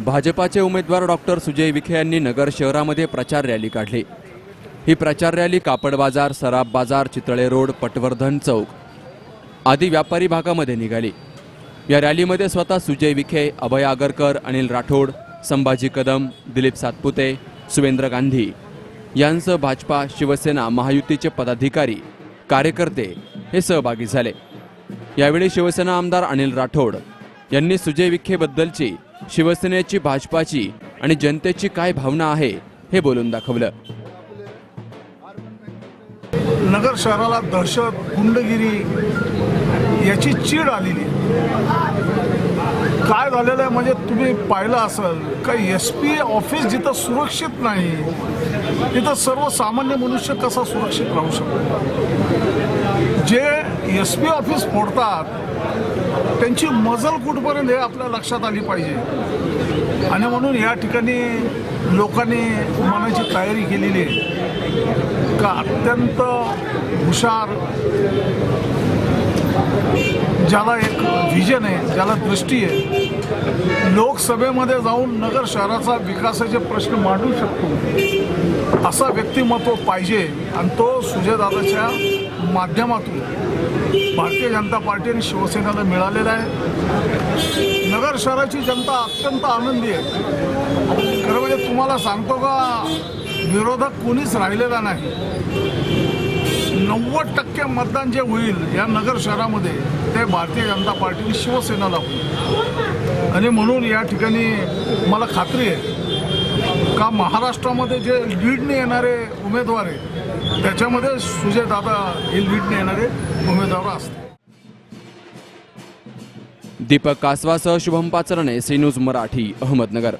भाजपाचे उमेदवार डॉक्टर सुजय विखे यांनी नगर शहरामध्ये प्रचार रॅली काढली. ही प्रचार रॅली कापड बाजार सराफ बाजार चितळे रोड पटवर्धन चौक आदी व्यापारी भागामध्ये निघाली. या रॅलीमध्ये स्वतः सुजय विखे अभय आगरकर अनिल राठोड संभाजी कदम दिलीप सातपुते सुवेंद्र गांधी यांसह भाजपा शिवसेना महायुतीचे पदाधिकारी कार्यकर्ते हे सहभागी झाले. यावेळी शिवसेना आमदार अनिल राठोड यांनी सुजय विखेबद्दलची शिवसेनेची भाजपाची आणि जनतेची काय भावना आहे हे बोलून दाखवलं. नगर शहराला दहशत गुंडगिरी याची चीड आलेली काय झालेलं आहे म्हणजे तुम्ही पाहिलं असेल का एस पी ऑफिस जिथं सुरक्षित नाही तिथं सर्वसामान्य मनुष्य कसा सुरक्षित राहू शकतो? जे एस पी ऑफिस फोडतात त्यांची मजल कुठपर्यंत हे आपल्या लक्षात आली पाहिजे? आणि म्हणून या ठिकाणी लोकांनी मनाची तयारी केलेली आहे. का अत्यंत हुशार ज्याला एक व्हिजन आहे ज्याला दृष्टी आहे लोकसभेमध्ये जाऊन नगर शहराचा विकासाचे प्रश्न मांडू शकतो असा व्यक्तिमत्व पाहिजे. आणि तो सुजयदादाच्या माध्यमातून भारतीय जनता पार्टी आणि शिवसेनेला मिळालेलं आहे. नगर शहराची जनता अत्यंत आनंदी आहे. खरं म्हणजे तुम्हाला सांगतो का विरोधक कोणीच राहिलेला नाही. नव्वद टक्के मतदान जे होईल या नगर शहरामध्ये ते भारतीय जनता पार्टी आणि शिवसेनेला होईल. आणि म्हणून या ठिकाणी मला खात्री आहे का महाराष्ट्रामध्ये जे लीडने येणारे उमेदवार आहे त्याच्यामध्ये सुजय दादा हे लीडने येणारे उमेदवार असतात दीपक कासवासह शुभम पाचरणे सी न्यूज मराठी अहमदनगर.